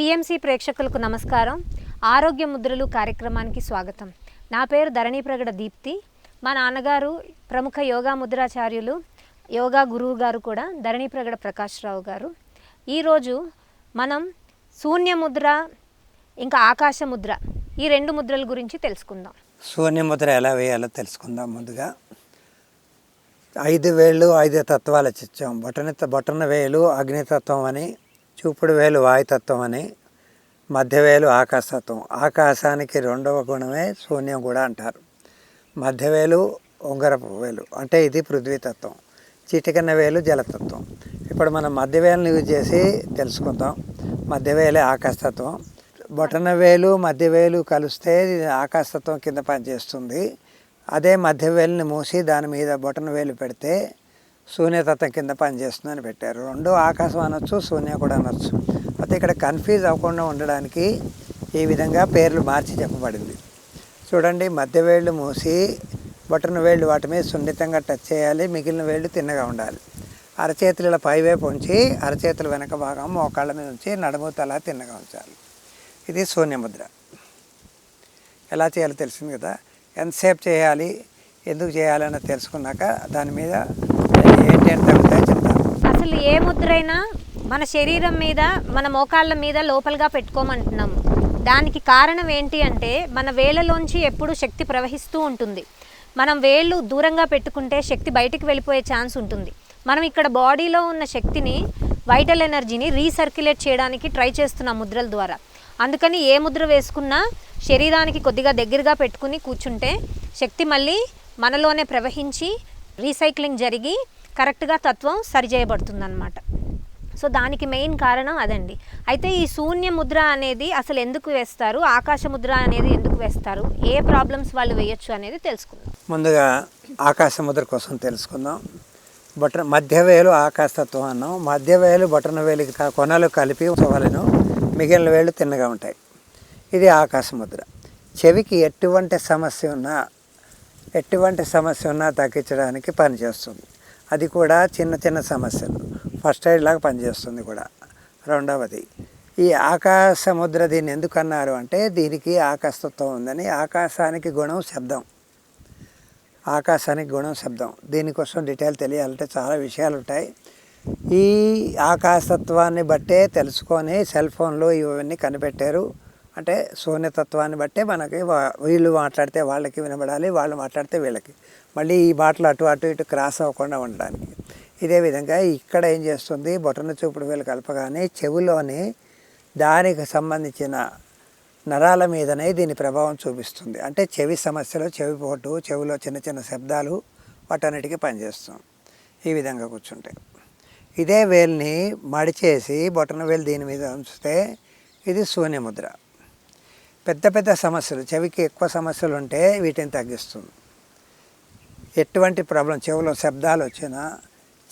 PMC ప్రేక్షకులకు నమస్కారం. ఆరోగ్య ముద్రలు కార్యక్రమానికి స్వాగతం. నా పేరు ధరణీప్రగడ దీప్తి. మా నాన్నగారు ప్రముఖ యోగా ముద్రాచార్యులు యోగా గురువు గారు కూడా ధరణీప్రగడ ప్రకాష్ రావు గారు. ఈరోజు మనం శూన్య ముద్ర ఇంకా ఆకాశ ముద్ర ఈ రెండు ముద్రల గురించి తెలుసుకుందాం. శూన్యముద్ర ఎలా వేయాలో తెలుసుకుందాం ముందుగా. ఐదు వేళ్ళు ఐదు తత్వాల చిచ్చాం బొటన బొటన వేలు అగ్నితత్వం అని చూపుడు వేలు వాయుతత్వం అని మధ్య వేలు ఆకాశతత్వం. ఆకాశానికి రెండవ గుణమే శూన్యం కూడా అంటారు. మధ్యవేలు ఉంగరపు వేలు అంటే ఇది పృథ్వీతత్వం. చిటికన్న వేలు జలతత్వం. ఇప్పుడు మనం మధ్యవేలను యూజ్ చేసి తెలుసుకుందాం. మధ్యవేలే ఆకాశతత్వం. బొటన వేలు మధ్య వేలు కలిస్తే ఆకాశతత్వం కింద పనిచేస్తుంది. అదే మధ్యవేలుని మూసి దాని మీద బొటన వేలు పెడితే శూన్యతత్వం కింద పనిచేస్తుందని పెట్టారు. రెండు ఆకాశం అనొచ్చు శూన్య కూడా అనొచ్చు. అయితే ఇక్కడ కన్ఫ్యూజ్ అవ్వకుండా ఉండడానికి ఈ విధంగా పేర్లు మార్చి చెప్పబడింది. చూడండి మధ్య వేళ్ళు మూసి బటన్ వేళ్ళు వాటి మీద సున్నితంగా టచ్ చేయాలి మిగిలిన వేళ్ళు తిన్నగా ఉండాలి. అరచేతులు ఇలా పైవైపు ఉంచి అరచేతుల వెనక భాగం మోకాళ్ళ మీద ఉంచి నడుము తల తిన్నగా ఉంచాలి. ఇది శూన్యముద్ర ఎలా చేయాలో తెలిసింది కదా. ఎంతసేపు చేయాలి ఎందుకు చేయాలన్నది తెలుసుకున్నాక దాని మీద అసలు ఏ ముద్రైనా మన శరీరం మీద మన మోకాళ్ళ మీద లోపలగా పెట్టుకోమంటున్నాము. దానికి కారణం ఏంటి అంటే మన వేళ్ళలోంచి ఎప్పుడు శక్తి ప్రవహిస్తూ ఉంటుంది. మనం వేళ్ళు దూరంగా పెట్టుకుంటే శక్తి బయటికి వెళ్ళిపోయే ఛాన్స్ ఉంటుంది. మనం ఇక్కడ బాడీలో ఉన్న శక్తిని వైటల్ ఎనర్జీని రీసర్క్యులేట్ చేయడానికి ట్రై చేస్తున్నాం ముద్రల ద్వారా. అందుకని ఏ ముద్ర వేసుకున్నా శరీరానికి కొద్దిగా దగ్గరగా పెట్టుకుని కూర్చుంటే శక్తి మళ్ళీ మనలోనే ప్రవహించి రీసైక్లింగ్ జరిగి కరెక్ట్గా తత్వం సరిచేయబడుతుందన్నమాట. సో దానికి మెయిన్ కారణం అదండి. అయితే ఈ శూన్య ముద్ర అనేది అసలు ఎందుకు వేస్తారు? ఆకాశ ముద్ర అనేది ఎందుకు వేస్తారు? ఏ ప్రాబ్లమ్స్ వాళ్ళు వేయొచ్చు అనేది తెలుసుకుందాం. ముందుగా ఆకాశ ముద్ర కోసం తెలుసుకుందాం. బటన్ మధ్య వేలు ఆకాశతత్వం అన్నాం. మధ్య వేలు బొటన వేలికి కొనలు కలిపి ఉంచవలను మిగిలిన వేళ్ళు తిన్నగా ఉంటాయి. ఇది ఆకాశ ముద్ర. చెవికి ఎటువంటి సమస్య ఉన్నా ఎటువంటి సమస్య ఉన్నా తగ్గించడానికి పనిచేస్తుంది. అది కూడా చిన్న చిన్న సమస్యలు. ఫస్ట్ ఎయిడ్ లాగా పనిచేస్తుంది కూడా. రెండవది ఈ ఆకాశ ముద్ర దీన్ని ఎందుకన్నారు అంటే దీనికి ఆకాశతత్వం ఉందని. ఆకాశానికి గుణం శబ్దం. ఆకాశానికి గుణం శబ్దం. దీనికోసం డీటెయిల్ తెలియాలంటే చాలా విషయాలు ఉంటాయి. ఈ ఆకాశతత్వాన్ని బట్టే తెలుసుకొని సెల్ ఫోన్లు ఇవన్నీ కనిపెట్టారు. అంటే శూన్యతత్వాన్ని బట్టే మనకి వా- వీళ్ళు మాట్లాడితే వాళ్ళకి వినబడాలి వాళ్ళు మాట్లాడితే వీళ్ళకి. మళ్ళీ ఈ మాటలు అటు అటు ఇటు క్రాస్ అవ్వకుండా ఉండడానికి. ఇదే విధంగా ఇక్కడ ఏం చేస్తుంది? బొటన చూపుడు వేలు కలపగానే చెవిలోని దానికి సంబంధించిన నరాల మీదనే దీని ప్రభావం చూపిస్తుంది. అంటే చెవి సమస్యలు చెవి పోటు చెవిలో చిన్న చిన్న శబ్దాలు వాటన్నిటికీ పనిచేస్తాం. ఈ విధంగా కూర్చుంటే. ఇదే వేల్ని మడిచేసి బొటన వేలు దీని మీద ఉంచితే ఇది శూన్యముద్ర. పెద్ద పెద్ద సమస్యలు చెవికి ఎక్కువ సమస్యలు ఉంటే వీటిని తగ్గిస్తుంది. ఎటువంటి ప్రాబ్లం చెవిలో శబ్దాలు వచ్చినా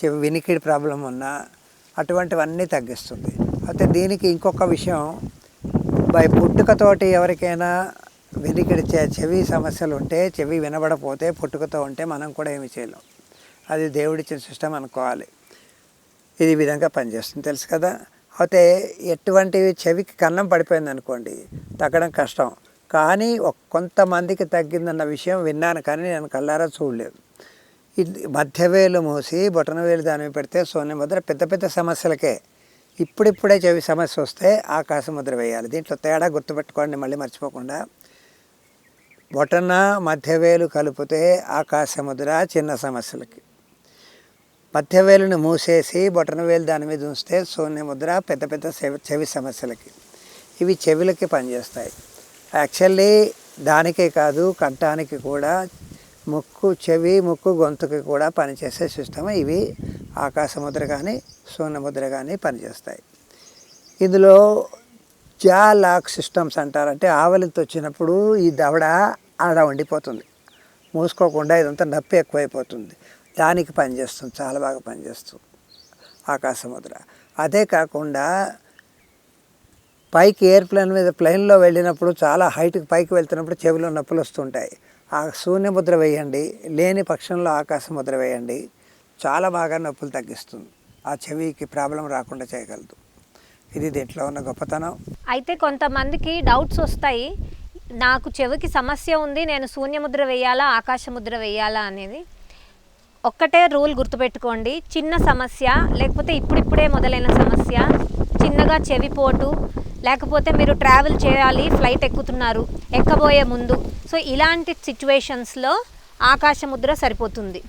చెవి వినికిడి ప్రాబ్లం ఉన్నా అటువంటివన్నీ తగ్గిస్తుంది. అయితే దీనికి ఇంకొక విషయం బై పుట్టుకతోటి ఎవరికైనా వినికిడి చే- చెవి సమస్యలు ఉంటే చెవి వినబడపోతే పుట్టుకతో ఉంటే మనం కూడా ఏమి చేయలేం. అది దేవుడిచ్చిన సిస్టమ్ అనుకోవాలి. ఇది విధంగా పనిచేస్తుంది. తెలుసు కదా? అయితే ఎటువంటి చెవికి కన్నం పడిపోయింది అనుకోండి తగ్గడం కష్టం. కానీ కొంతమందికి తగ్గిందన్న విషయం విన్నాను కానీ నేను కళ్ళారా చూడలేదు. ఇది మధ్యవేలు మూసి బొటనవేలు దాని పెడితే శూన్య ముద్ర పెద్ద పెద్ద సమస్యలకే. ఇప్పుడిప్పుడే చెవి సమస్య వస్తే ఆకాశ ముద్ర వేయాలి. దీంట్లో తేడా గుర్తుపెట్టుకోండి మళ్ళీ మర్చిపోకుండా. బొటన మధ్యవేలు కలిపితే ఆకాశ ముద్ర చిన్న సమస్యలకి. మధ్యవేలుని మూసేసి బొటనవేలు దాని మీద ఉంచితే శూన్య ముద్ర పెద్ద పెద్ద చెవి సమస్యలకి. ఇవి చెవులకి పనిచేస్తాయి. యాక్చువల్లీ దానికే కాదు కంఠానికి కూడా ముక్కు చెవి ముక్కు గొంతుకి కూడా పనిచేసే సిస్టమ్ ఇవి. ఆకాశ ముద్ర కానీ శూన్య ముద్ర కానీ పనిచేస్తాయి. ఇందులో జా లాక్ సిస్టమ్స్ అంటారంటే ఆవలితో వచ్చినప్పుడు ఈ దవడ ఆడ ఉండిపోతుంది. మూసుకోకుండా ఇదంతా నొప్పి ఎక్కువైపోతుంది. దానికి పనిచేస్తుంది చాలా బాగా పనిచేస్తుంది ఆకాశముద్ర అదే కాకుండా పైకి ఎయిర్ప్లేన్ మీద ప్లేన్లో వెళ్ళినప్పుడు చాలా హైట్కి పైకి వెళ్తున్నప్పుడు చెవిలో నొప్పులు వస్తుంటాయి. ఆ శూన్యముద్ర వేయండి లేని పక్షంలో ఆకాశముద్ర వేయండి చాలా బాగా నొప్పులు తగ్గిస్తుంది. ఆ చెవికి ప్రాబ్లం రాకుండా చేయగలదు. ఇది దీంట్లో ఉన్న గొప్పతనం. అయితే కొంతమందికి డౌట్స్ వస్తాయి. నాకు చెవికి సమస్య ఉంది నేను శూన్యముద్ర వేయాలా ఆకాశముద్ర వేయాలా అనేది. ఒక్కటే రూల్ గుర్తుపెట్టుకోండి. చిన్న సమస్య లేకపోతే ఇప్పుడిప్పుడే మొదలైన సమస్య చిన్నగా చెవిపోటు లేకపోతే మీరు ట్రావెల్ చేయాలి ఫ్లైట్ ఎక్కుతున్నారు ఎక్కబోయే ముందు. సో ఇలాంటి సిచ్యువేషన్స్లో ఆకాశముద్ర సరిపోతుంది.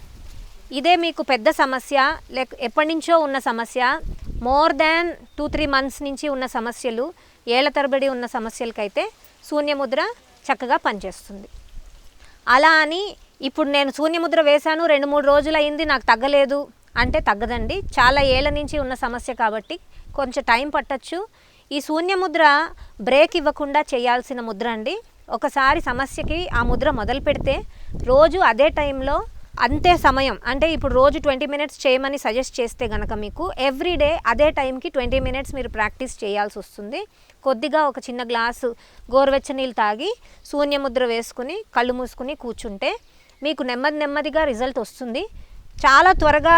ఇదే మీకు పెద్ద సమస్య లేక ఎప్పటి నుంచో ఉన్న సమస్య more than two three months నుంచి ఉన్న సమస్యలు ఏళ్ళ తరబడి ఉన్న సమస్యలకైతే శూన్యముద్ర చక్కగా పనిచేస్తుంది. అలా అని ఇప్పుడు నేను శూన్యముద్ర వేశాను రెండు మూడు రోజులు అయింది నాకు తగ్గలేదు. అంటే తగ్గదండి. చాలా ఏళ్ళ నుంచి ఉన్న సమస్య కాబట్టి కొంచెం టైం పట్టచ్చు. ఈ శూన్యముద్ర బ్రేక్ ఇవ్వకుండా చేయాల్సిన ముద్ర అండి. ఒకసారి సమస్యకి ఆ ముద్ర మొదలు పెడితే రోజు అదే టైంలో అంతే సమయం. అంటే ఇప్పుడు రోజు ట్వంటీ మినిట్స్ చేయమని సజెస్ట్ చేస్తే గనక మీకు ఎవ్రీ డే అదే టైంకి ట్వంటీ మినిట్స్ మీరు ప్రాక్టీస్ చేయాల్సి వస్తుంది. కొద్దిగా ఒక చిన్న గ్లాసు గోరువెచ్చ నీళ్ళు తాగి శూన్యముద్ర వేసుకుని కళ్ళు మూసుకుని కూర్చుంటే మీకు నెమ్మది నెమ్మదిగా రిజల్ట్ వస్తుంది. చాలా త్వరగా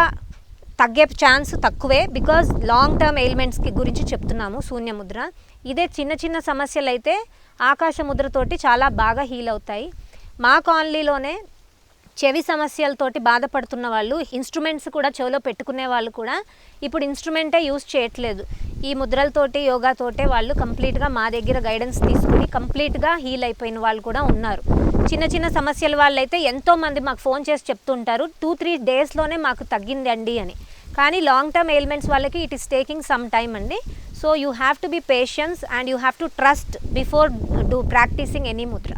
తగ్గే ఛాన్స్ తక్కువే బికాజ్ లాంగ్ టర్మ్ ఎయిల్మెంట్స్కి గురించి చెప్తున్నాము శూన్యముద్ర ఇదే చిన్న చిన్న సమస్యలు అయితే ఆకాశముద్రతోటి చాలా బాగా హీల్ అవుతాయి. మా కాలనీలోనే చెవి సమస్యలతోటి బాధపడుతున్న వాళ్ళు ఇన్స్ట్రుమెంట్స్ కూడా చెవిలో పెట్టుకునే వాళ్ళు కూడా ఇప్పుడు ఇన్స్ట్రుమెంటే యూస్ చేయట్లేదు. ఈ ముద్రలతోటి యోగాతోటే వాళ్ళు కంప్లీట్గా మా దగ్గర గైడెన్స్ తీసుకుని కంప్లీట్గా హీల్ అయిపోయిన వాళ్ళు కూడా ఉన్నారు. చిన్న చిన్న సమస్యల వాళ్ళైతే ఎంతోమంది మాకు ఫోన్ చేసి చెప్తుంటారు టూ త్రీ డేస్లోనే మాకు తగ్గిందండి అని. కానీ లాంగ్ టర్మ్ ఎయిల్మెంట్స్ వాళ్ళకి it is taking some time అండి. So you have to be patience and you have to trust before do practising any mudra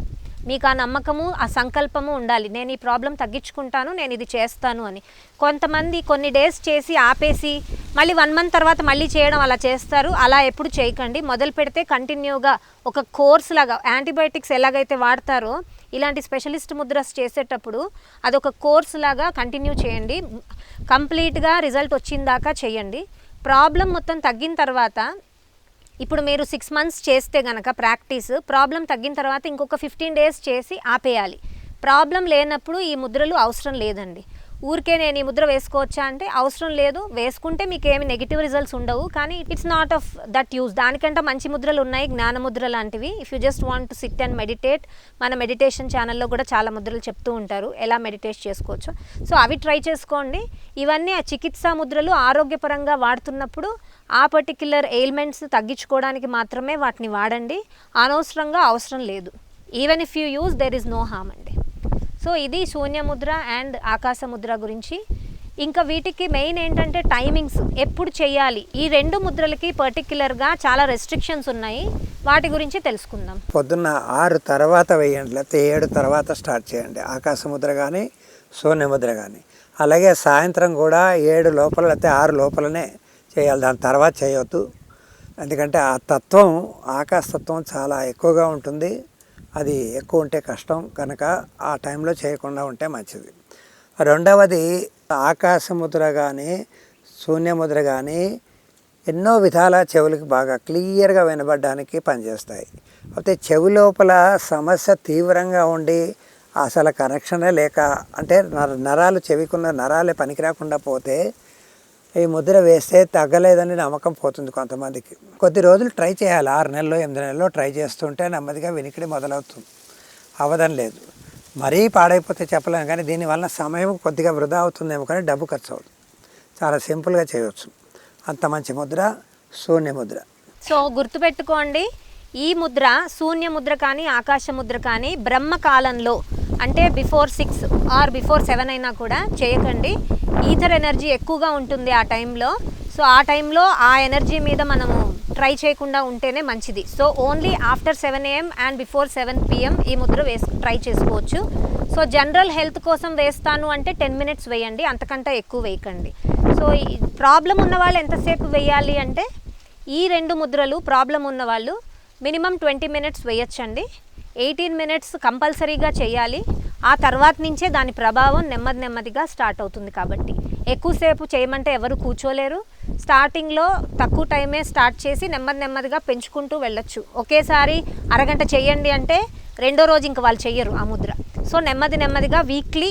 మీకు ఆ నమ్మకము ఆ సంకల్పము ఉండాలి. నేను ఈ ప్రాబ్లం తగ్గించుకుంటాను నేను ఇది చేస్తాను అని. కొంతమంది కొన్ని డేస్ చేసి ఆపేసి మళ్ళీ వన్ మంత్ తర్వాత మళ్ళీ చేయడం అలా చేస్తారు. అలా ఎప్పుడు చేయకండి. మొదలు పెడితే కంటిన్యూగా ఒక కోర్స్ లాగా యాంటీబయాటిక్స్ ఎలాగైతే వాడతారో ఇలాంటి స్పెషలిస్ట్ ముద్రస్ చేసేటప్పుడు అదొక కోర్స్ లాగా కంటిన్యూ చేయండి. కంప్లీట్గా రిజల్ట్ వచ్చిందాకా చేయండి. ప్రాబ్లం మొత్తం తగ్గిన తర్వాత ఇప్పుడు మీరు సిక్స్ మంత్స్ చేస్తే గనక ప్రాక్టీస్ ప్రాబ్లం తగ్గిన తర్వాత ఇంకొక ఫిఫ్టీన్ డేస్ చేసి ఆపేయాలి. ప్రాబ్లం లేనప్పుడు ఈ ముద్రలు అవసరం లేదండి. ఊరికే నేను ఈ ముద్ర వేసుకోవచ్చా అంటే అవసరం లేదు. వేసుకుంటే మీకు ఏమి నెగిటివ్ రిజల్ట్స్ ఉండవు. కానీ it's not of that use దానికంటే మంచి ముద్రలు ఉన్నాయి జ్ఞాన ముద్ర లాంటివి. If you just want to sit and meditate మన మెడిటేషన్ ఛానల్లో కూడా చాలా ముద్రలు చెప్తూ ఉంటారు. ఎలా మెడిటేట్ చేసుకోవచ్చు. సో అవి ట్రై చేసుకోండి. ఇవన్నీ ఆ చికిత్సా ముద్రలు ఆరోగ్యపరంగా వాడుతున్నప్పుడు ఆ పర్టిక్యులర్ ఎయిల్మెంట్స్ తగ్గించుకోవడానికి మాత్రమే వాటిని వాడండి. అనవసరంగా అవసరం లేదు. Even if you use there is no harm అండి. సో ఇది శూన్యముద్ర అండ్ ఆకాశముద్ర గురించి. ఇంకా వీటికి మెయిన్ ఏంటంటే టైమింగ్స్ ఎప్పుడు చేయాలి. ఈ రెండు ముద్రలకి పర్టిక్యులర్గా చాలా రెస్ట్రిక్షన్స్ ఉన్నాయి. వాటి గురించి తెలుసుకుందాం. పొద్దున్న ఆరు తర్వాత వేయండి. లేకపోతే ఏడు తర్వాత స్టార్ట్ చేయండి. ఆకాశ ముద్ర కానీ శూన్య ముద్ర కానీ అలాగే సాయంత్రం కూడా ఏడు లోపల లేకపోతే ఆరు లోపలనే చేయాలి. దాని తర్వాత చేయవద్దు ఎందుకంటే ఆ తత్వం ఆకాశ తత్వం చాలా ఎక్కువగా ఉంటుంది. అది ఎక్కువ ఉంటే కష్టం కనుక ఆ టైంలో చేయకుండా ఉంటే మంచిది. రెండవది ఆకాశ ముద్ర కానీ శూన్యముద్ర కానీ ఎన్నో విధాల చెవులకు బాగా క్లియర్గా వినబడడానికి పనిచేస్తాయి. అయితే చెవి లోపల సమస్య తీవ్రంగా ఉండి అసలు కనెక్షనే లేక అంటే నరాలు చెవికున్న నరాలే పనికిరాకుండా పోతే ఈ ముద్ర వేస్తే తగ్గలేదని నమ్మకం పోతుంది కొంతమందికి. కొద్ది రోజులు ట్రై చేయాలి. ఆరు నెలలో ఎనిమిది నెలలో ట్రై చేస్తుంటే నెమ్మదిగా వినికిడి మొదలవుతుంది. అవదం లేదు. మరీ పాడైపోతే చెప్పలేము కానీ దీనివల్ల సమయం కొద్దిగా వృధా అవుతుందేమో కానీ డబ్బు ఖర్చు అవుతుంది. చాలా సింపుల్గా చేయవచ్చు అంత మంచి ముద్ర శూన్య ముద్ర. సో గుర్తుపెట్టుకోండి ఈ ముద్ర శూన్య ముద్ర కానీ ఆకాశ ముద్ర కానీ బ్రహ్మ కాలంలో అంటే before six or before seven అయినా కూడా చేయకండి. ఈథర్ ఎనర్జీ ఎక్కువగా ఉంటుంది ఆ టైంలో. సో ఆ టైంలో ఆ ఎనర్జీ మీద మనము ట్రై చేయకుండా ఉంటేనే మంచిది. So only after seven AM and before seven PM ఈ ముద్ర వేసు ట్రై చేసుకోవచ్చు. సో జనరల్ హెల్త్ కోసం వేస్తాను అంటే టెన్ మినిట్స్ వేయండి. అంతకంటే ఎక్కువ వేయకండి. సో ఈ ప్రాబ్లం ఉన్న వాళ్ళు ఎంతసేపు వేయాలి అంటే ఈ రెండు ముద్రలు ప్రాబ్లం ఉన్న వాళ్ళు మినిమం ట్వంటీ మినిట్స్ వేయచ్చండి. ఎయిటీన్ మినిట్స్ కంపల్సరీగా చేయాలి. ఆ తర్వాత నుంచే దాని ప్రభావం నెమ్మది నెమ్మదిగా స్టార్ట్ అవుతుంది కాబట్టి. ఎక్కువసేపు చేయమంటే ఎవరు కూర్చోలేరు. స్టార్టింగ్లో తక్కువ టైమే స్టార్ట్ చేసి నెమ్మది నెమ్మదిగా పెంచుకుంటూ వెళ్ళొచ్చు. ఒకేసారి అరగంట చేయండి అంటే రెండో రోజు ఇంక వాళ్ళు చెయ్యరు ఆ ముద్ర. సో నెమ్మది నెమ్మదిగా వీక్లీ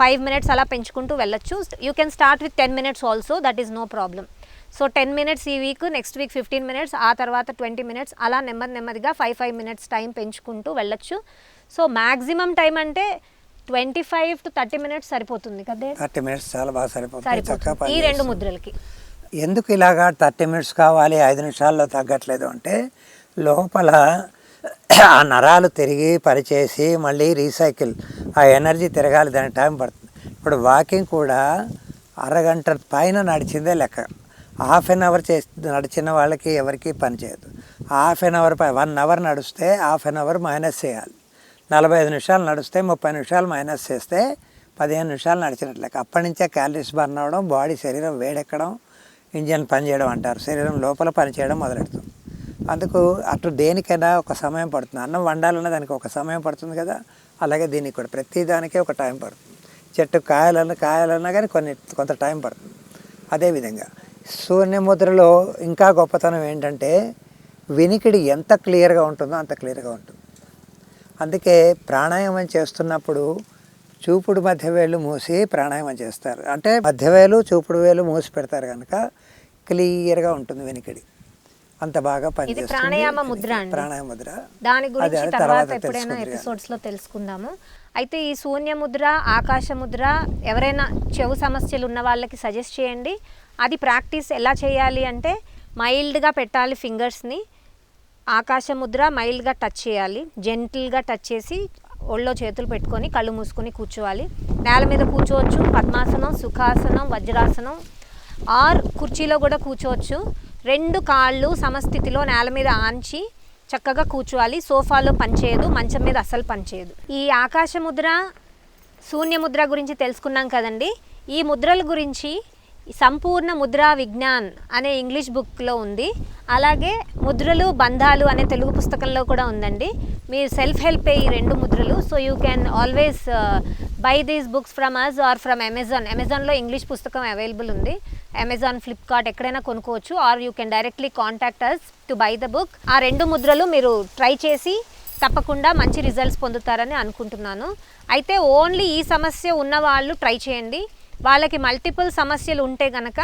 ఫైవ్ మినిట్స్ అలా పెంచుకుంటూ వెళ్ళొచ్చు. You can start with ten minutes also. That is no problem. So ten minutes ఈ week next week fifteen minutes ఆ తర్వాత ట్వంటీ మినిట్స్ అలా నెమ్మది నెమ్మదిగా ఫైవ్ ఫైవ్ మినిట్స్ టైం పెంచుకుంటూ వెళ్ళొచ్చు. సో మ్యాక్సిమం టైం అంటే twenty five to thirty minutes సరిపోతుంది కదా థర్టీ మినిట్స్ చాలా బాగా సరిపోతుంది. ఈ రెండు. ముద్రలకి. ఎందుకు ఇలాగా థర్టీ మినిట్స్ కావాలి ఐదు నిమిషాల్లో తగ్గట్లేదు అంటే లోపల ఆ నరాలు తిరిగి పనిచేసి మళ్ళీ రీసైకిల్ ఆ ఎనర్జీ తిరగాలి దానికి టైం పడుతుంది. ఇప్పుడు వాకింగ్ కూడా అరగంట పైన నడిచిందే లెక్క. హాఫ్ అన్ అవర్ చేసి నడిచిన వాళ్ళకి ఎవరికి పని చేయదు. హాఫ్ అన్ అవర్ పై వన్ అవర్ నడిస్తే హాఫ్ అన్ అవర్ మైనస్ చేయాలి. నలభై ఐదు నిమిషాలు నడిస్తే ముప్పై నిమిషాలు మైనస్ చేస్తే పదిహేను నిమిషాలు నడిచినట్లే. అప్పటి నుంచే క్యాలరీస్ బర్న్ అవ్వడం బాడీ శరీరం వేడెక్కడం ఇంజన్ పనిచేయడం అంటారు. శరీరం లోపల పనిచేయడం మొదలెడుతుంది అందుకు అటు దేనికైనా ఒక సమయం పడుతుంది. అన్నం వండాలన్నా దానికి ఒక సమయం పడుతుంది కదా. అలాగే దీనికి కూడా ప్రతి దానికే ఒక టైం పడుతుంది. చెట్టు కాయాలన్నా కాయాలన్నా కానీ కొన్ని కొంత టైం పడుతుంది. అదేవిధంగా శూన్యముద్రలో ఇంకా గొప్పతనం ఏంటంటే వినికిడి ఎంత క్లియర్గా ఉంటుందో అంత క్లియర్గా ఉంటుంది. అందుకే ప్రాణాయామం చేస్తున్నప్పుడు చూపుడు మధ్య వేలు మూసి ప్రాణాయామం చేస్తారు. అంటే మధ్య వేలు చూపుడు వేలు మూసి పెడతారు కనుక క్లియర్గా ఉంటుంది వెనికిడి. అంత బాగా పనిచేస్తుంది ప్రాణాయామ ముద్ర. ప్రాణాయామ ముద్ర. దాని గురించి తర్వాత ఎప్పుడైనా. ఎపిసోడ్స్లో తెలుసుకుందాము. అయితే ఈ శూన్య ముద్ర ఆకాశ ముద్ర ఎవరైనా చెవు సమస్యలు ఉన్న వాళ్ళకి సజెస్ట్ చేయండి. అది ప్రాక్టీస్ ఎలా చేయాలి అంటే మైల్డ్గా పెట్టాలి ఫింగర్స్ని. ఆకాశ ముద్ర మైల్డ్గా టచ్ చేయాలి. జెంటిల్గా టచ్ చేసి ఒళ్ళో చేతులు పెట్టుకొని కళ్ళు మూసుకొని కూర్చోవాలి. నేల మీద కూర్చోవచ్చు. పద్మాసనం సుఖాసనం వజ్రాసనం. ఆర్ కుర్చీలో కూడా కూర్చోవచ్చు. రెండు కాళ్ళు సమస్థితిలో నేల మీద ఆంచి చక్కగా కూర్చోవాలి. సోఫాలో పనిచేయదు. మంచం మీద అసలు పనిచేయదు. ఈ ఆకాశ ముద్ర శూన్య ముద్ర గురించి తెలుసుకున్నాం కదండి. ఈ ముద్రల గురించి సంపూర్ణ ముద్రా విజ్ఞాన్ అనే ఇంగ్లీష్ బుక్లో ఉంది. అలాగే ముద్రలు బంధాలు అనే తెలుగు పుస్తకంలో కూడా ఉందండి. మీరు సెల్ఫ్ హెల్ప్ ఈ రెండు ముద్రలు. So you can always buy these books from us or from Amazon. అమెజాన్లో ఇంగ్లీష్ పుస్తకం అవైలబుల్ ఉంది. అమెజాన్ ఫ్లిప్కార్ట్ ఎక్కడైనా కొనుక్కోవచ్చు. Or you can directly contact us to buy the book ఆ రెండు ముద్రలు మీరు ట్రై చేసి తప్పకుండా మంచి రిజల్ట్స్ పొందుతారని అనుకుంటున్నాను. అయితే ఓన్లీ ఈ సమస్య ఉన్న వాళ్ళు ట్రై చేయండి. వాళ్ళకి మల్టిపుల్ సమస్యలు ఉంటే గనక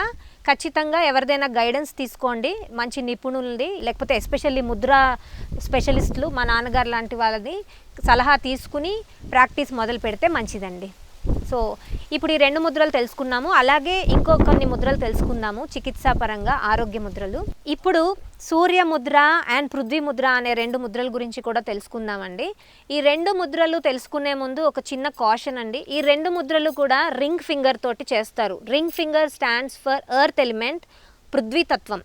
ఖచ్చితంగా ఎవరిదైనా గైడెన్స్ తీసుకోండి. మంచి నిపుణుల్ని లేకపోతే ఎస్పెషల్లీ ముద్ర స్పెషలిస్టులు మా నాన్నగారు లాంటి వాళ్ళని సలహా తీసుకుని ప్రాక్టీస్ మొదలు పెడితే మంచిదండి. సో ఇప్పుడు ఈ రెండు ముద్రలు తెలుసుకున్నాము. అలాగే ఇంకో కొన్ని ముద్రలు తెలుసుకుందాము. చికిత్సా పరంగా ఆరోగ్య ముద్రలు. ఇప్పుడు సూర్య ముద్ర అండ్ పృథ్వీ ముద్ర అనే రెండు ముద్రల గురించి కూడా తెలుసుకుందామండి. ఈ రెండు ముద్రలు తెలుసుకునే ముందు ఒక చిన్న కాషన్ అండి. ఈ రెండు ముద్రలు కూడా రింగ్ ఫింగర్ తోటి చేస్తారు. Ring finger stands for earth element పృథ్వీతత్వం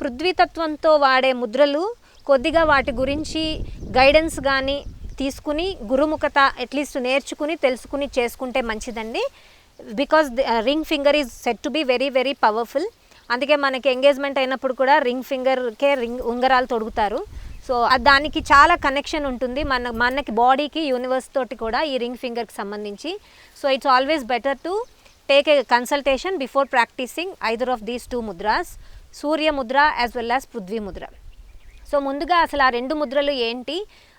పృథ్వీతత్వంతో వాడే ముద్రలు కొద్దిగా వాటి గురించి గైడెన్స్ కానీ తీసుకుని గురుముఖత అట్లీస్ట్ నేర్చుకుని తెలుసుకుని చేసుకుంటే మంచిదండి. Because ring finger is set to be very very powerful అందుకే మనకి ఎంగేజ్మెంట్ అయినప్పుడు కూడా రింగ్ ఫింగర్కే రింగ్ ఉంగరాలు తొడుగుతారు. సో దానికి చాలా కనెక్షన్ ఉంటుంది. మన మనకి బాడీకి యూనివర్స్ తోటి కూడా ఈ రింగ్ ఫింగర్కి సంబంధించి. So it's always better to take a consultation before practising either of these two mudras Surya mudra as well as Prithvi Mudra so ముందుగా అసలు ఆ రెండు ముద్రలు ఏంటి?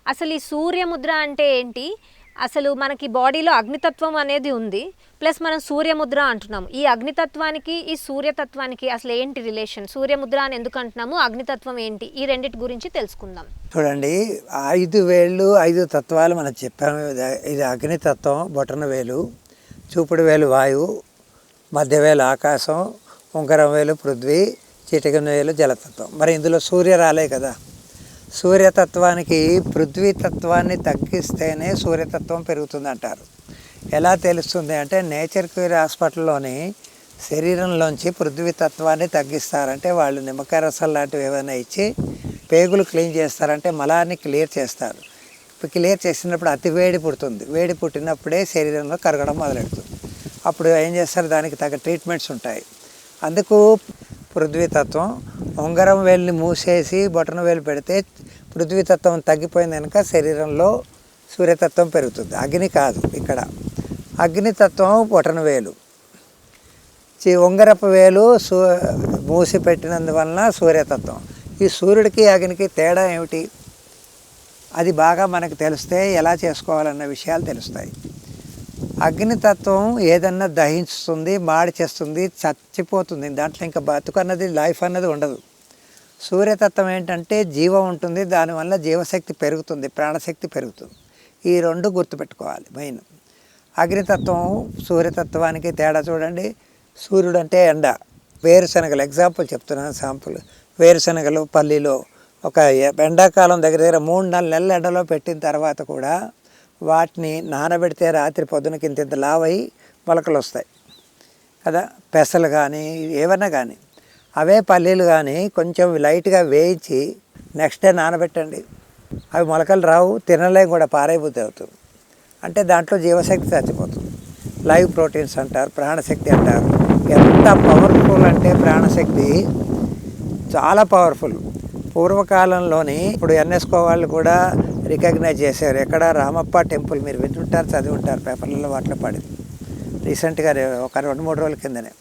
అసలు ఈ సూర్యముద్ర అంటే ఏంటి? అసలు మనకి బాడీలో అగ్నితత్వం అనేది ఉంది ప్లస్ మనం సూర్యముద్ర అంటున్నాము. ఈ అగ్నితత్వానికి ఈ సూర్యతత్వానికి అసలు ఏంటి రిలేషన్? సూర్యముద్ర అని ఎందుకు అంటున్నాము? అగ్నితత్వం ఏంటి? ఈ రెండిటి గురించి తెలుసుకుందాం. చూడండి ఐదు వేళ్ళు ఐదు తత్వాలు మనం చెప్పాము. ఇది- అగ్నితత్వం బొటన వేలు చూపుడు వేలు వాయువు మధ్య వేలు ఆకాశం ఉంగరం వేలు పృథ్వీ చిటికన వేలు జలతత్వం. మరి ఇందులో సూర్య రాలే కదా. సూర్యతత్వానికి పృథ్వీతత్వాన్ని తగ్గిస్తేనే సూర్యతత్వం పెరుగుతుంది అంటారు ఎలా తెలుస్తుంది అంటే నేచర్ క్యూర్ హాస్పిటల్లోని శరీరంలోంచి పృథ్వీతత్వాన్ని తగ్గిస్తారంటే వాళ్ళు నిమ్మకాయ రసం లాంటివి ఏమైనా ఇచ్చి పేగులు క్లీన్ చేస్తారంటే మలాన్ని క్లియర్ చేస్తారు. ఇప్పుడు క్లియర్ చేసినప్పుడు అతి వేడి పుడుతుంది. వేడి పుట్టినప్పుడే శరీరంలో కరగడం మొదలెడుతుంది. అప్పుడు ఏం చేస్తారు? దానికి తగ్గ ట్రీట్మెంట్స్ ఉంటాయి. అందుకు పృథ్వీతత్వం ఉంగరం వేలిని మూసేసి బొటన వేలు పెడితే పృథ్వీతత్వం తగ్గిపోయింది కనుక శరీరంలో సూర్యతత్వం పెరుగుతుంది. అగ్ని కాదు ఇక్కడ. అగ్నితత్వం పొటన వేలు. ఉంగరపు వేలు సూ మూసి పెట్టినందువలన సూర్యతత్వం. ఈ సూర్యుడికి అగ్నికి తేడా ఏమిటి? అది బాగా మనకు తెలిస్తే ఎలా చేసుకోవాలన్న విషయాలు తెలుస్తాయి. అగ్నితత్వం ఏదన్నా దహించుతుంది మాడి చేస్తుంది చచ్చిపోతుంది. దాంట్లో ఇంకా బతుకు అన్నది లైఫ్ అన్నది ఉండదు. సూర్యతత్వం ఏంటంటే జీవం ఉంటుంది దానివల్ల జీవశక్తి పెరుగుతుంది ప్రాణశక్తి పెరుగుతుంది. ఈ రెండు గుర్తుపెట్టుకోవాలి మెయిన్. అగ్నితత్వం సూర్యతత్వానికి తేడా చూడండి. సూర్యుడు అంటే ఎండ. వేరుశనగలు ఎగ్జాంపుల్ చెప్తున్నాను శాంపుల్ వేరుశనగలు పల్లీలో ఒక ఎండాకాలం దగ్గర దగ్గర మూడు నాలుగు నెలల ఎండలో పెట్టిన తర్వాత కూడా వాటిని నానబెడితే రాత్రి పొద్దునకి ఇంత ఇంత లావై మొలకలు వస్తాయి. కదా? పెసలు కానీ ఏవైనా కానీ అవే పల్లీలు కానీ కొంచెం లైట్గా వేయించి నెక్స్ట్ డే నానబెట్టండి. అవి మొలకలు రావు తినలేం కూడా పారైపోతే అవుతుంది. అంటే దాంట్లో జీవశక్తి చచ్చిపోతుంది. లైవ్ ప్రోటీన్స్ అంటారు ప్రాణశక్తి అంటారు. ఎంత పవర్ఫుల్ అంటే ప్రాణశక్తి చాలా పవర్ఫుల్. పూర్వకాలంలోని ఇప్పుడు ఎన్ఎస్కో వాళ్ళు కూడా రికగ్నైజ్ చేశారు. ఎక్కడ రామప్ప టెంపుల్ మీరు వింటుంటారు చదివి ఉంటారు పేపర్లలో వాటిలో పడింది. రీసెంట్గా ఒక రెండు మూడు రోజుల కిందనే.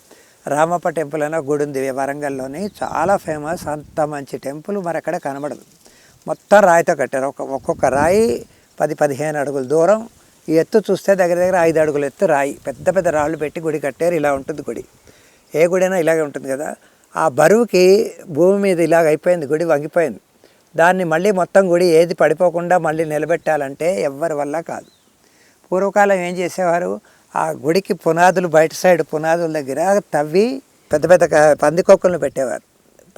రామప్ప టెంపుల్ అనే గుడి ఉంది. వరంగల్లోని చాలా ఫేమస్ అంత మంచి టెంపుల్ మరి ఎక్కడ కనబడదు. మొత్తం రాయితో కట్టారు. ఒక ఒక్కొక్క రాయి పది పదిహేను అడుగుల దూరం. ఈ ఎత్తు చూస్తే దగ్గర దగ్గర ఐదు అడుగుల ఎత్తు రాయి. పెద్ద పెద్ద రాళ్ళు పెట్టి గుడి కట్టారు. ఇలా ఉంటుంది గుడి. ఏ గుడి అయినా ఇలాగే ఉంటుంది కదా? ఆ బరువుకి భూమి మీద ఇలాగ అయిపోయింది. గుడి వంగిపోయింది. దాన్ని మళ్ళీ మొత్తం గుడి ఏది పడిపోకుండా మళ్ళీ నిలబెట్టాలంటే ఎవ్వరి వల్ల కాదు. పూర్వకాలం ఏం చేసేవారు? ఆ గుడికి పునాదులు బయట సైడ్ పునాదుల దగ్గర తవ్వి పెద్ద పెద్ద క- పందికొక్కులను పెట్టేవారు.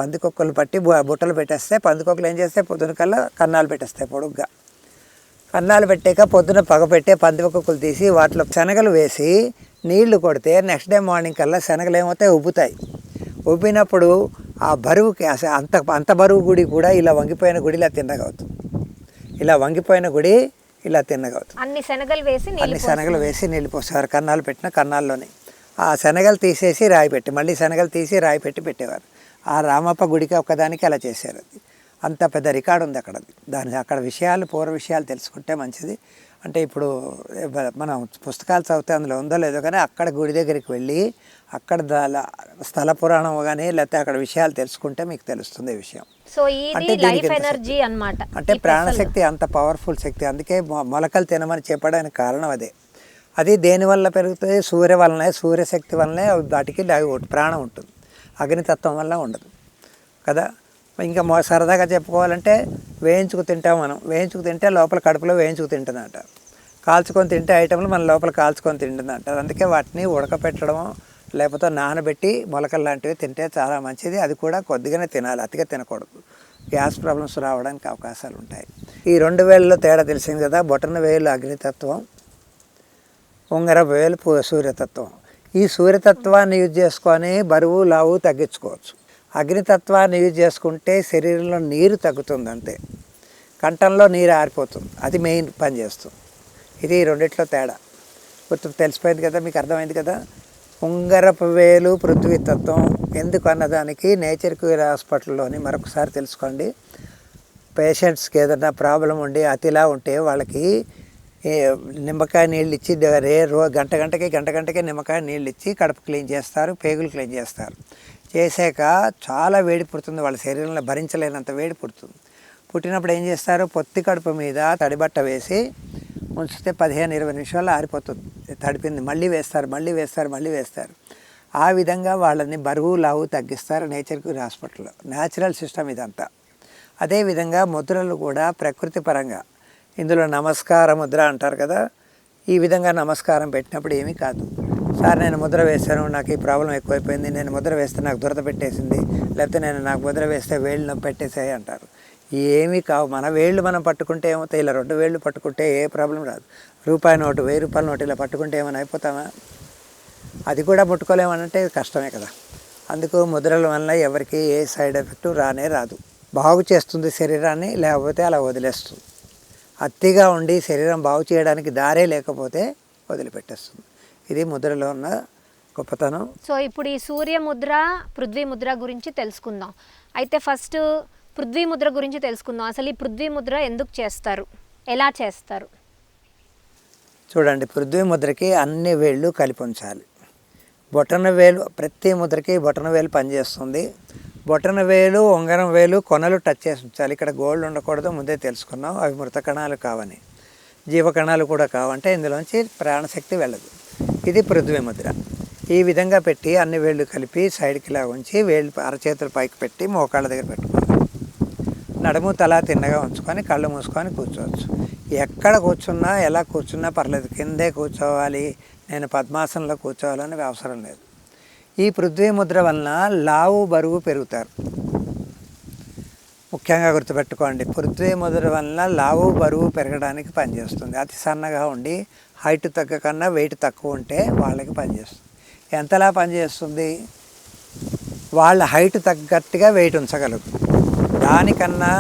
పందికొక్కులు పట్టి బు- బుట్టలు పెట్టేస్తే పందికొక్కులు ఏం చేస్తే పొద్దున కల్లా కన్నాలు పెట్టేస్తాయి పొడుగ్గా. కన్నాలు పెట్టాక పొద్దున పగ పెట్టే పందికొక్కులు తీసి వాటిలో శనగలు వేసి నీళ్ళు కొడితే నెక్స్ట్ డే మార్నింగ్ కల్లా శనగలు ఏమవుతాయి? ఉబ్బుతాయి. ఉబ్బినప్పుడు ఆ బరువుకి అసలు అంత అంత బరువు గుడి కూడా ఇలా వంగిపోయిన గుడి ఇలా తిన్నగా అవుతుంది ఇలా వంగిపోయిన గుడి ఇలా తిన్నగా అవుతుంది. అన్ని శనగలు వేసి అన్ని శనగలు వేసి నీళ్ళు పోసేవారు కన్నాలు పెట్టిన కన్నాల్లోనే. ఆ శనగలు తీసేసి రాయి పెట్టి మళ్ళీ శనగలు తీసి రాయి పెట్టి పెట్టేవారు. ఆ రామప్ప గుడికి ఒక్కదానికి అలా చేశారు అది. అంత పెద్ద రికార్డు ఉంది అక్కడ దాని అక్కడ విషయాలు పూర్వ విషయాలు తెలుసుకుంటే మంచిది. అంటే ఇప్పుడు మనం పుస్తకాలు చదివితే అందులో ఉందో లేదో కానీ అక్కడ గుడి దగ్గరికి వెళ్ళి అక్కడ స్థల పురాణం కానీ లేకపోతే అక్కడ విషయాలు తెలుసుకుంటే మీకు తెలుస్తుంది ఈ విషయం. సో అంటే ఇది లైఫ్ ఎనర్జీ అన్నమాట. అంటే ప్రాణశక్తి అంత పవర్ఫుల్ శక్తి. అందుకే మొలకలు తినమని చెప్పడానికి కారణం అదే. అది దేని వల్ల పెరుగుతుంది? సూర్య వలనే సూర్యశక్తి వల్లనే అవి వాటికి ప్రాణం ఉంటుంది. అగ్నితత్వం వల్ల ఉండదు. కదా? ఇంకా మొ సరదాగా చెప్పుకోవాలంటే వేయించుకు తింటాం మనం. వేయించుకు తింటే లోపల కడుపులో వేయించుకు తింటుంది అంటారు కాల్చుకొని తింటే ఐటమ్లు మన లోపల కాల్చుకొని తింటుంది అంటారు అందుకే వాటిని ఉడకపెట్టడం లేకపోతే నానబెట్టి మొలకలు లాంటివి తింటే చాలా మంచిది. అది కూడా కొద్దిగానే తినాలి. అతిగా తినకూడదు. గ్యాస్ ప్రాబ్లమ్స్ రావడానికి అవకాశాలు ఉంటాయి. ఈ రెండు వేలలో తేడా తెలిసింది కదా బొటన వేలు అగ్నితత్వం ఉంగరపు వేలు సూర్యతత్వం. ఈ సూర్యతత్వాన్ని యూజ్ చేసుకొని బరువు లావు తగ్గించుకోవచ్చు. అగ్నితత్వాన్ని యూజ్ చేసుకుంటే శరీరంలో నీరు తగ్గుతుంది అంతే. కంఠంలో నీరు ఆరిపోతుంది. అది మెయిన్ పని చేస్తుంది. ఇది రెండిట్లో తేడా. కొంచెం తెలిసిపోయింది కదా మీకు అర్థమైంది కదా? ఉంగరపు వేలు పృథ్వీతత్వం ఎందుకు అన్నదానికి నేచర్ క్యూర్ హాస్పిటల్లోని మరొకసారి తెలుసుకోండి. పేషెంట్స్కి ఏదైనా ప్రాబ్లం ఉండి అతిలా ఉంటే వాళ్ళకి నిమ్మకాయ నీళ్ళు ఇచ్చి రే రో గంట గంటకి గంట గంటకి నిమ్మకాయ నీళ్ళు ఇచ్చి కడుపు క్లీన్ చేస్తారు పేగులు క్లీన్ చేస్తారు. చేశాక చాలా వేడి పుడుతుంది వాళ్ళ శరీరంలో భరించలేనంత వేడి పుడుతుంది. పుట్టినప్పుడు ఏం చేస్తారు? పొత్తి కడుపు మీద తడిబట్ట వేసి ఉంచితే పదిహేను ఇరవై నిమిషాల్లో ఆరిపోతుంది. తడిపింది మళ్ళీ వేస్తారు మళ్ళీ వేస్తారు మళ్ళీ వేస్తారు. ఆ విధంగా వాళ్ళని బరువు లావు తగ్గిస్తారు నేచర్ క్యూర్ హాస్పిటల్లో. న్యాచురల్ సిస్టమ్ ఇదంతా. అదేవిధంగా ముద్రలు కూడా ప్రకృతి పరంగా. ఇందులో నమస్కార ముద్ర అంటారు కదా ఈ విధంగా నమస్కారం పెట్టినప్పుడు ఏమీ కాదు. సార్ నేను ముద్ర వేశాను నాకు ఈ ప్రాబ్లం ఎక్కువైపోయింది నేను ముద్ర వేస్తే నాకు దురద పెట్టేసింది లేకపోతే నేను నాకు ముద్ర వేస్తే వేళ్ళు నొప్పి పెట్టేసాయి అంటారు. ఏమీ కావు. మన వేళ్ళు మనం పట్టుకుంటే ఏమవుతాయి ఇలా రెండు వేళ్ళు పట్టుకుంటే ఏ ప్రాబ్లం రాదు. రూపాయి నోటు వెయ్యి రూపాయల నోటు ఇలా పట్టుకుంటే ఏమైనా అయిపోతామా? అది కూడా ముట్టుకోలేమనంటే కష్టమే కదా. అందుకు ముద్రల వల్ల ఎవరికి ఏ సైడ్ ఎఫెక్ట్ రానే రాదు. బాగు చేస్తుంది శరీరాన్ని లేకపోతే అలా వదిలేస్తుంది. అత్తిగా ఉండి శరీరం బాగు చేయడానికి దారే లేకపోతే వదిలిపెట్టేస్తుంది. ఇది ముద్రలో ఉన్న గొప్పతనం. సో ఇప్పుడు ఈ సూర్య ముద్ర పృథ్వీ ముద్ర గురించి తెలుసుకుందాం. అయితే ఫస్ట్ పృథ్వీ ముద్ర గురించి తెలుసుకుందాం. అసలు ఈ పృథ్వీ ముద్ర ఎందుకు చేస్తారు? ఎలా చేస్తారు? చూడండి పృథ్వీ ముద్రకి అన్ని వేళ్ళు కలిపి ఉంచాలి. బొటన వేలు ప్రతి ముద్రకి బొటన వేలు పనిచేస్తుంది. బొటన వేలు ఉంగరం వేలు కొనలు టచ్ చేసి ఉంచాలి. ఇక్కడ గోల్డ్ ఉండకూడదు ముందే తెలుసుకున్నాం. అవి మృత కణాలు కావని. జీవకణాలు కూడా కావంటే ఇందులోంచి ప్రాణశక్తి వెళ్ళదు. ఇది పృథ్వీ ముద్ర ఈ విధంగా పెట్టి అన్ని వేళ్ళు కలిపి సైడ్కి ఇలా ఉంచి వేళ్ళు అరచేతులు పైకి పెట్టి మోకాళ్ళ దగ్గర పెట్టుకోవాలి. నడుము తల తిన్నగా ఉంచుకొని కళ్ళు మూసుకొని కూర్చోవచ్చు. ఎక్కడ కూర్చున్నా ఎలా కూర్చున్నా పర్లేదు కిందే కూర్చోవాలి. నేను పద్మాసనంలో కూర్చోవాలని అవసరం లేదు. ఈ పృథ్వీ ముద్ర వలన లావు బరువు పెరుగుతారు. ముఖ్యంగా గుర్తుపెట్టుకోండి పృథ్వీ ముద్ర వలన లావు బరువు పెరగడానికి పనిచేస్తుంది. అతి సన్నగా ఉండి హైట్ తగ్గకన్నా వెయిట్ తక్కువ ఉంటే వాళ్ళకి పనిచేస్తుంది. ఎంతలా పనిచేస్తుంది? వాళ్ళ హైట్ తగ్గట్టుగా వెయిట్ ఉంచగలుగుతుంది దానికన్నా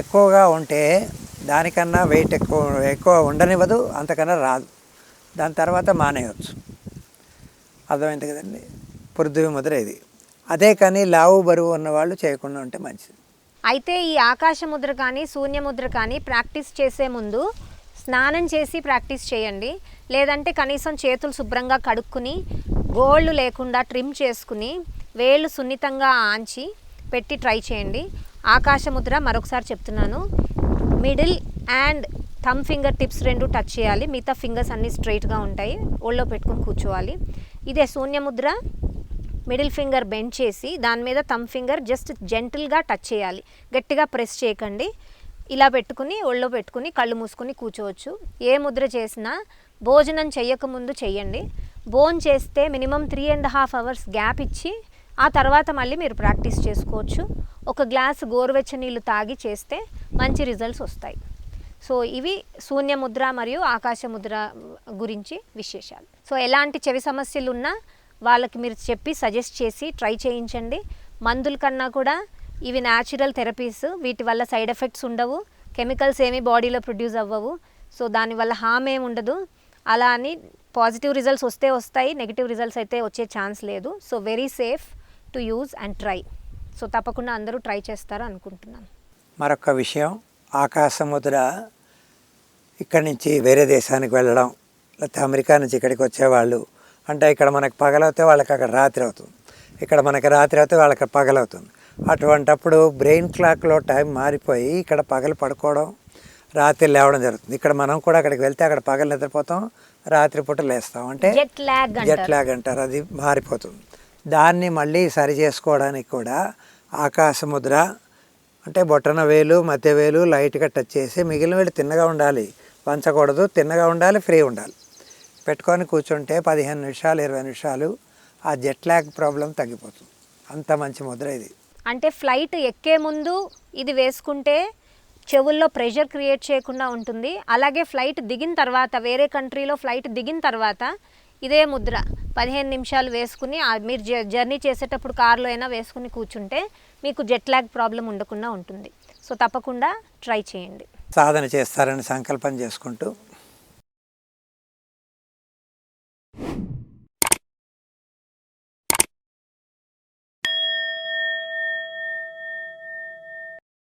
ఎక్కువగా ఉంటే దానికన్నా వెయిట్ ఎక్కువ ఎక్కువ ఉండనివ్వదు అంతకన్నా రాదు. దాని తర్వాత మానేయవచ్చు అర్థమైంది కదండి? పృథ్వీ ముద్ర ఇది. అదే కానీ లావు బరువు ఉన్నవాళ్ళు చేయకుండా ఉంటే మంచిది. అయితే ఈ ఆకాశ ముద్ర కానీ శూన్య ముద్ర కానీ ప్రాక్టీస్ చేసే ముందు స్నానం చేసి ప్రాక్టీస్ చేయండి. లేదంటే కనీసం చేతులు శుభ్రంగా కడుక్కుని గోళ్ళు లేకుండా ట్రిమ్ చేసుకుని వేళ్ళు సున్నితంగా ఆంచి పెట్టి ట్రై చేయండి. ఆకాశముద్ర మరొకసారి చెప్తున్నాను. Middle and thumb finger tips రెండు టచ్ చేయాలి. మిగతా ఫింగర్స్ అన్నీ స్ట్రైట్గా ఉంటాయి. ఒళ్ళో పెట్టుకొని కూర్చోవాలి. ఇదే శూన్యముద్ర. మిడిల్ ఫింగర్ బెండ్ చేసి దాని మీద థమ్ ఫింగర్ జస్ట్ జెంటిల్గా టచ్ చేయాలి. గట్టిగా ప్రెస్ చేయకండి. ఇలా పెట్టుకుని ఒళ్ళో పెట్టుకుని కళ్ళు మూసుకుని కూర్చోవచ్చు. ఏ ముద్ర చేసినా భోజనం చేయకముందు చెయ్యండి. బోన్ చేస్తే minimum three and half hours gap ఇచ్చి ఆ తర్వాత మళ్ళీ మీరు ప్రాక్టీస్ చేసుకోవచ్చు. ఒక గ్లాస్ గోరువెచ్చ నీళ్ళు తాగి చేస్తే మంచి రిజల్ట్స్ వస్తాయి. సో ఇవి శూన్య ముద్ర మరియు ఆకాశ ముద్ర గురించి విశేషాలు. సో ఎలాంటి చెవి సమస్యలు ఉన్నా వాళ్ళకి మీరు చెప్పి సజెస్ట్ చేసి ట్రై చేయించండి. మందుల కన్నా కూడా ఇవి న్యాచురల్ థెరపీస్. వీటి వల్ల సైడ్ ఎఫెక్ట్స్ ఉండవు. కెమికల్స్ ఏమీ బాడీలో ప్రొడ్యూస్ అవ్వవు. సో దానివల్ల హామ్ ఏమి ఉండదు. అలా అని పాజిటివ్ రిజల్ట్స్ వస్తే వస్తాయి. నెగిటివ్ రిజల్ట్స్ అయితే వచ్చే ఛాన్స్ లేదు. So very safe. To use and try. So తప్పకుండా అందరూ ట్రై చేస్తారు అనుకుంటున్నాను. మరొక విషయం ఆకాశముద్ర ఇక్కడి నుంచి వేరే దేశానికి వెళ్ళడం లేకపోతే అమెరికా నుంచి ఇక్కడికి వచ్చేవాళ్ళు అంటే ఇక్కడ మనకు పగలవుతే వాళ్ళకి అక్కడ రాత్రి అవుతుంది. ఇక్కడ మనకి రాత్రి అవుతే వాళ్ళకి పగలవుతుంది అటువంటప్పుడు బ్రెయిన్ క్లాక్లో టైం మారిపోయి ఇక్కడ పగలు పడుకోవడం రాత్రి లేవడం జరుగుతుంది. ఇక్కడ మనం కూడా అక్కడికి వెళ్తే అక్కడ పగలు నిద్రపోతాం రాత్రిపూట లేస్తాం. అంటే జెట్ ల్యాగ్ అంటారు. అది మారిపోతుంది. దాన్ని మళ్ళీ సరి చేసుకోవడానికి కూడా ఆకాశముద్ర అంటే బొట్టన వేలు మధ్య వేలు లైట్గా టచ్ చేసి మిగిలిన వేలు తిన్నగా ఉండాలి. వంచకూడదు తిన్నగా ఉండాలి ఫ్రీ ఉండాలి. పెట్టుకొని కూర్చుంటే పదిహేను నిమిషాలు ఇరవై నిమిషాలు ఆ జెట్ ల్యాగ్ ప్రాబ్లం తగ్గిపోతుంది. అంత మంచి ముద్ర ఇది. అంటే ఫ్లైట్ ఎక్కే ముందు ఇది వేసుకుంటే చెవుల్లో ప్రెషర్ క్రియేట్ చేయకుండా ఉంటుంది. అలాగే ఫ్లైట్ దిగిన తర్వాత వేరే కంట్రీలో ఫ్లైట్ దిగిన తర్వాత ఇదే ముద్ర. పదిహేను నిమిషాలు వేసుకుని మీరు జ- జర్నీ చేసేటప్పుడు కార్లో అయినా వేసుకుని కూర్చుంటే మీకు జెట్ ల్యాగ్ ప్రాబ్లం ఉండకుండా ఉంటుంది. సో తప్పకుండా ట్రై చేయండి. సాధన చేస్తారని సంకల్పం చేసుకుంటూ